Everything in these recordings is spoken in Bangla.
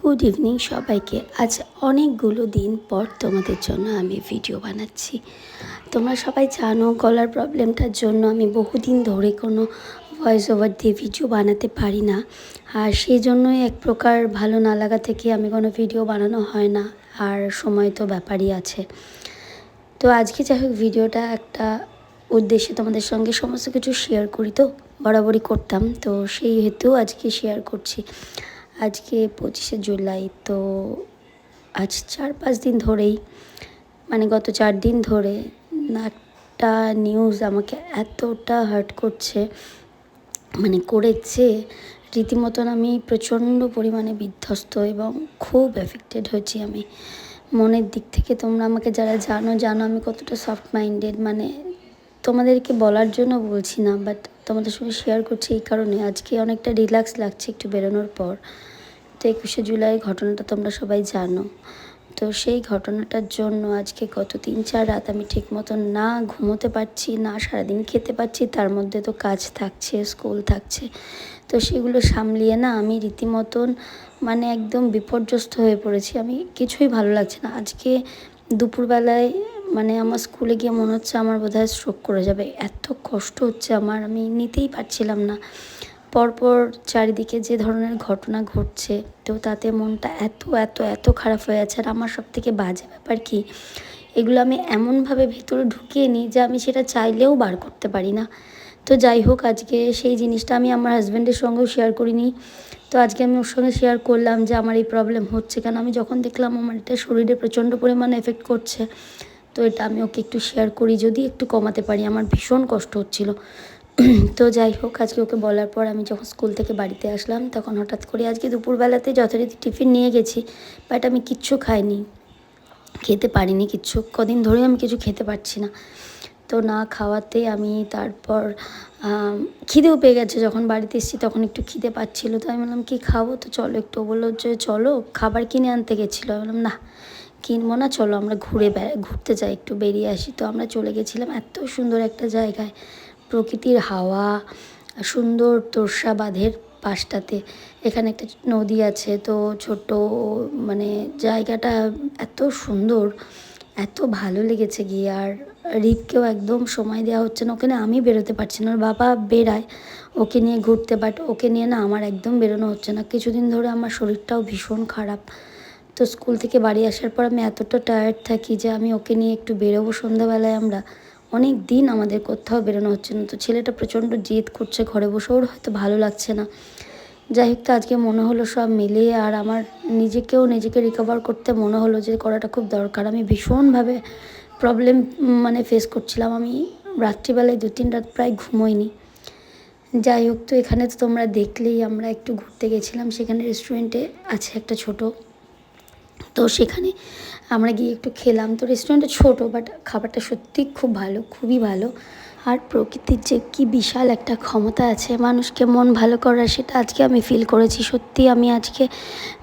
গুড ইভিনিং সবাইকে। আজ অনেকগুলো দিন পর তোমাদের জন্য আমি ভিডিও বানাচ্ছি। তোমরা সবাই জানো গলার প্রবলেমটার জন্য আমি বহুদিন ধরে কোনো ভয়েস ওভার দিয়ে ভিডিও বানাতে পারি না। আর সেই জন্যই এক প্রকার ভালো না লাগা থেকে আমি কোনো ভিডিও বানানো হয় না। আর সময় তো ব্যাপারই আছে। তো আজকে যাই হোক ভিডিওটা একটা উদ্দেশ্যে তোমাদের সঙ্গে সমস্ত কিছু শেয়ার করি তো, বরাবরই করতাম। তো সেই হেতু আজকে শেয়ার করছি। আজকে পঁচিশে জুলাই, তো আজ চার পাঁচ দিন ধরেই মানে গত চার দিন ধরে একটা নিউজ আমাকে এতটা হার্ট করছে মানে করেছে, রীতিমতন আমি প্রচণ্ড পরিমাণে বিধ্বস্ত এবং খুব এফেক্টেড হয়েছি আমি। মনের দিক থেকে তোমরা আমাকে যারা জানো জানো আমি কতটা সফট মাইন্ডেড মানে তোমাদেরকে বলার জন্য বলছি না বাট তোমাদের সঙ্গে শেয়ার করছি এই কারণে। আজকে অনেকটা রিল্যাক্স লাগছে একটু বেরোনোর পর। তো একুশে জুলাই ঘটনাটা তোমরা সবাই জানো। তো সেই ঘটনাটার জন্য আজকে গত তিন চার রাত আমি ঠিক মতন না ঘুমোতে পারছি, না সারাদিন খেতে পারছি, তার মধ্যে তো কাজ থাকছে স্কুল থাকছে। তো সেগুলো সামলিয়ে না আমি রীতিমতন মানে একদম বিপর্যস্ত হয়ে পড়েছি। আমি কিছুই ভালো লাগছে না। আজকে দুপুরবেলায় মানে আমার স্কুলে গিয়ে মনে হচ্ছে আমার বোধহয় স্ট্রোক করে যাবে। এত কষ্ট হচ্ছে আমার, আমি নিতেই পারছিলাম না। পরপর চারিদিকে যে ধরনের ঘটনা ঘটছে, তো তাতে মনটা এত এত এত খারাপ হয়ে আছে আর আমার সব থেকে বাজে ব্যাপার কি, এগুলো আমি এমনভাবে ভেতরে ঢুকিয়ে নিই যে আমি সেটা চাইলেও বার করতে পারি না। তো যাই হোক, আজকে সেই জিনিসটা আমি আমার হাজব্যান্ডের সঙ্গেও শেয়ার করিনি। তো আজকে আমি ওর সঙ্গে শেয়ার করলাম যে আমার এই প্রবলেম হচ্ছে কেন? আমি যখন দেখলাম আমার এটা শরীরে প্রচণ্ড পরিমাণে এফেক্ট করছে তো এটা আমি ওকে একটু শেয়ার করি, যদি একটু কমাতে পারি। আমার ভীষণ কষ্ট হচ্ছিল। তো যাই হোক, আজকে ওকে বলার পর আমি যখন স্কুল থেকে বাড়িতে আসলাম, তখন হঠাৎ করে আজকে দুপুরবেলাতে যথারীতি টিফিন নিয়ে গেছি বাট আমি কিচ্ছু খাইনি। খেতে পারিনি কিচ্ছু। কদিন ধরে আমি কিছু খেতে পারছি না। তো না খাওয়াতে আমি তারপর খিদেও পেয়ে গেছে। যখন বাড়িতে এসেছি তখন একটু খিদে পাচ্ছিলো। তো আমি বললাম, কি খাব? তো চলো একটু। বলল, যে চলো, খাবার কিনে আনতে গেছিল। আমি বললাম, না কিনবো না, চলো আমরা ঘুরে ঘুরতে যাই, একটু বেরিয়ে আসি। তো আমরা চলে গেছিলাম এত সুন্দর একটা জায়গায়। প্রকৃতির হাওয়া, সুন্দর তোরসা বাঁধের পাশটাতে। এখানে একটা নদী আছে, তো ছোট মানে জায়গাটা এত সুন্দর, এত ভালো লেগেছে গিয়ে। আর রিপকেও একদম সময় দেওয়া হচ্ছে না ওখানে আমি বেরোতে পারছি না, ওর বাবা বেরায়। ওকে নিয়ে ঘুরতে বাট ওকে নিয়ে না আমার একদম বেরোনো হচ্ছে না। কিছুদিন ধরে আমার শরীরটাও ভীষণ খারাপ। তো স্কুল থেকে বাড়ি আসার পর আমি এতটা টায়ার্ড থাকি যে আমি ওকে নিয়ে একটু বেরোবো সন্ধ্যাবেলায় আমরা। অনেক দিন আমাদের কোথাও বেরোনো হচ্ছে না। তো ছেলেটা প্রচণ্ড জেদ করছে ঘরে বসে। ওর হয়তো ভালো লাগছে না। যাই হোক, তো আজকে মনে হলো সব মিলিয়ে আর আমার নিজেকেও নিজেকে রিকভার করতে মনে হলো যে করাটা খুব দরকার। আমি ভীষণভাবে প্রবলেম মানে ফেস করছিলাম। আমি রাত্রিবেলায় দু, তিন রাত প্রায় ঘুমোইনি। যাই হোক, তো এখানে তো তোমরা দেখলেই আমরা একটু ঘুরতে গেছিলাম। সেখানে রেস্টুরেন্টে আছে একটা ছোট তো সেখানে আমরা গিয়ে একটু খেলাম। তো রেস্টুরেন্টটা ছোটো বাট খাবারটা সত্যি খুব ভালো, খুবই ভালো। আর প্রকৃতির যে কী বিশাল একটা ক্ষমতা আছে, মানুষকে মন ভালো করার, সেটা আজকে আমি ফিল করেছি। সত্যি আমি আজকে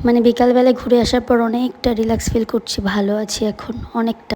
মানে বিকালবেলায় ঘুরে আসার পর অনেকটা রিল্যাক্স ফিল করছি, ভালো আছি এখন অনেকটা।